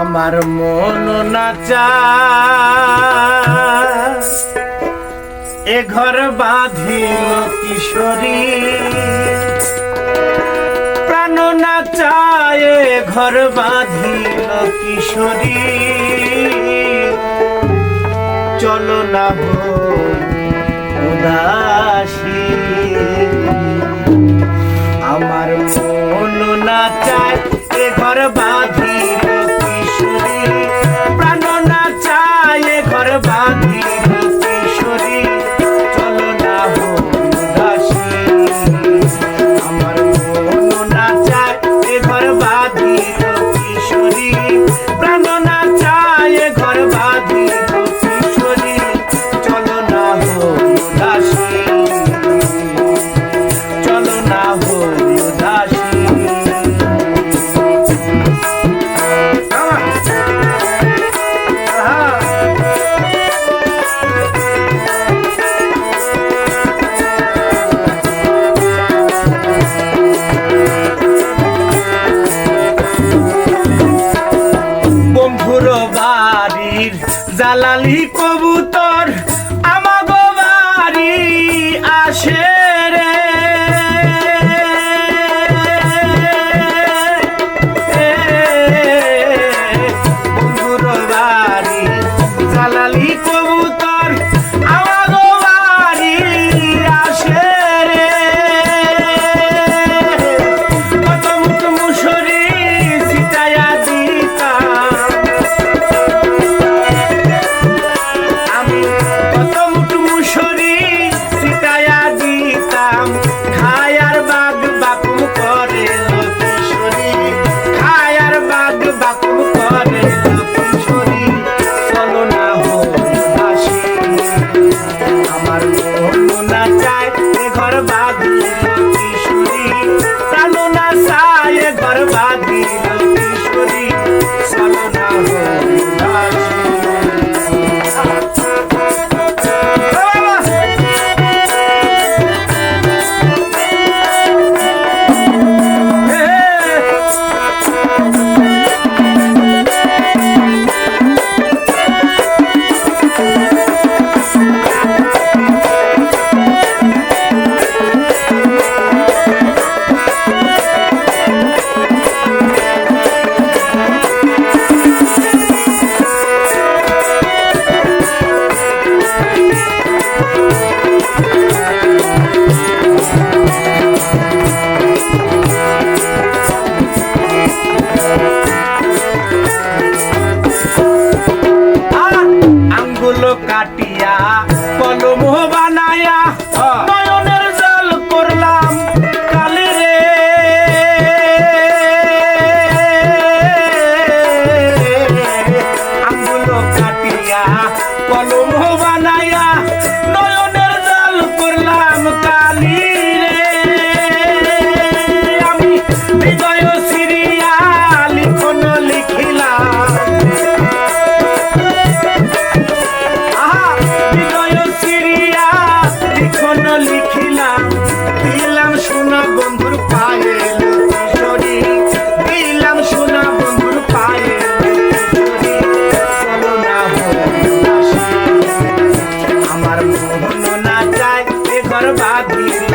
আমার মন নাচা এ ঘর বাঁধিল কিশোরী। প্রাণ নাচায় ঘর বাঁধিল কিশোরী। চলো না উদা পুরো বাড়ির জালালি কবুতর আমাগো বাড়ি আসে। side. Nova Nayara. erva